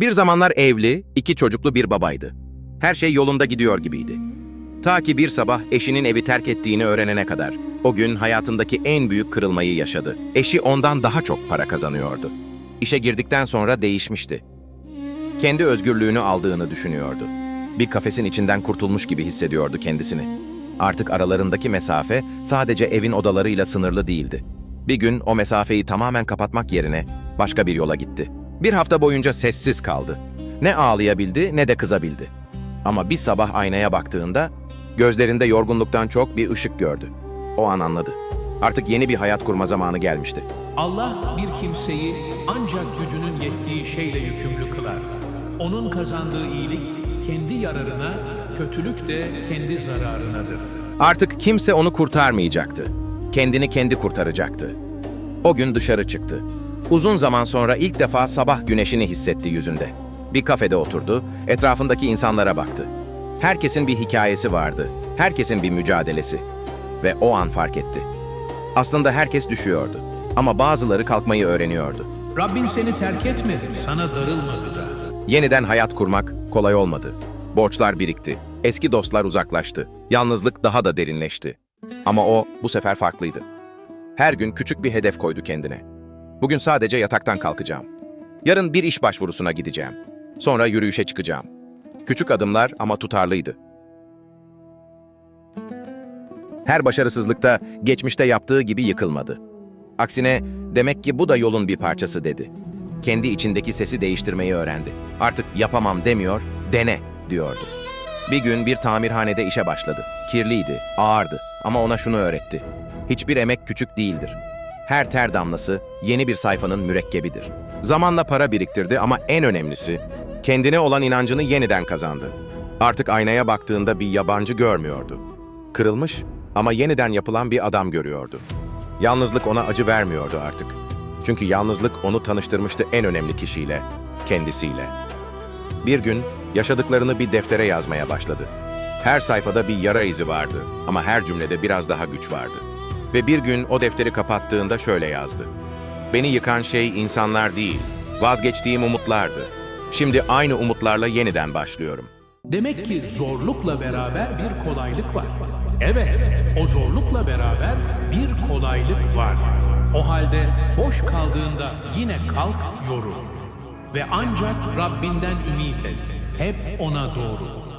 Bir zamanlar evli, iki çocuklu bir babaydı. Her şey yolunda gidiyor gibiydi. Ta ki bir sabah eşinin evi terk ettiğini öğrenene kadar. O gün hayatındaki en büyük kırılmayı yaşadı. Eşi ondan daha çok para kazanıyordu. İşe girdikten sonra değişmişti. Kendi özgürlüğünü aldığını düşünüyordu. Bir kafesin içinden kurtulmuş gibi hissediyordu kendisini. Artık aralarındaki mesafe sadece evin odalarıyla sınırlı değildi. Bir gün o mesafeyi tamamen kapatmak yerine başka bir yola gitti. Bir hafta boyunca sessiz kaldı. Ne ağlayabildi ne de kızabildi. Ama bir sabah aynaya baktığında gözlerinde yorgunluktan çok bir ışık gördü. O an anladı. Artık yeni bir hayat kurma zamanı gelmişti. Allah bir kimseyi ancak gücünün yettiği şeyle yükümlü kılar. Onun kazandığı iyilik kendi yararına, kötülük de kendi zararınadır. Artık kimse onu kurtarmayacaktı. Kendini kendi kurtaracaktı. O gün dışarı çıktı. Uzun zaman sonra ilk defa sabah güneşini hissetti yüzünde. Bir kafede oturdu, etrafındaki insanlara baktı. Herkesin bir hikayesi vardı, herkesin bir mücadelesi. Ve o an fark etti. Aslında herkes düşüyordu. Ama bazıları kalkmayı öğreniyordu. Rabbin seni terk etmedi, sana darılmadı da. Yeniden hayat kurmak kolay olmadı. Borçlar birikti. Eski dostlar uzaklaştı. Yalnızlık daha da derinleşti. Ama o bu sefer farklıydı. Her gün küçük bir hedef koydu kendine. Bugün sadece yataktan kalkacağım. Yarın bir iş başvurusuna gideceğim. Sonra yürüyüşe çıkacağım. Küçük adımlar ama tutarlıydı. Her başarısızlıkta geçmişte yaptığı gibi yıkılmadı. Aksine demek ki bu da yolun bir parçası dedi. Kendi içindeki sesi değiştirmeyi öğrendi. Artık yapamam demiyor, dene diyordu. Bir gün bir tamirhanede işe başladı. Kirliydi, ağırdı ama ona şunu öğretti. Hiçbir emek küçük değildir. Her ter damlası yeni bir sayfanın mürekkebidir. Zamanla para biriktirdi ama en önemlisi kendine olan inancını yeniden kazandı. Artık aynaya baktığında bir yabancı görmüyordu. Kırılmış ama yeniden yapılan bir adam görüyordu. Yalnızlık ona acı vermiyordu artık. Çünkü yalnızlık onu tanıştırmıştı en önemli kişiyle, kendisiyle. Bir gün yaşadıklarını bir deftere yazmaya başladı. Her sayfada bir yara izi vardı ama her cümlede biraz daha güç vardı. Ve bir gün o defteri kapattığında şöyle yazdı. Beni yıkan şey insanlar değil, vazgeçtiğim umutlardı. Şimdi aynı umutlarla yeniden başlıyorum. Demek ki zorlukla beraber bir kolaylık var. Evet, o zorlukla beraber bir kolaylık var. O halde boş kaldığında yine kalk yorul. Ve ancak Rabbinden ümit et. Hep ona doğru.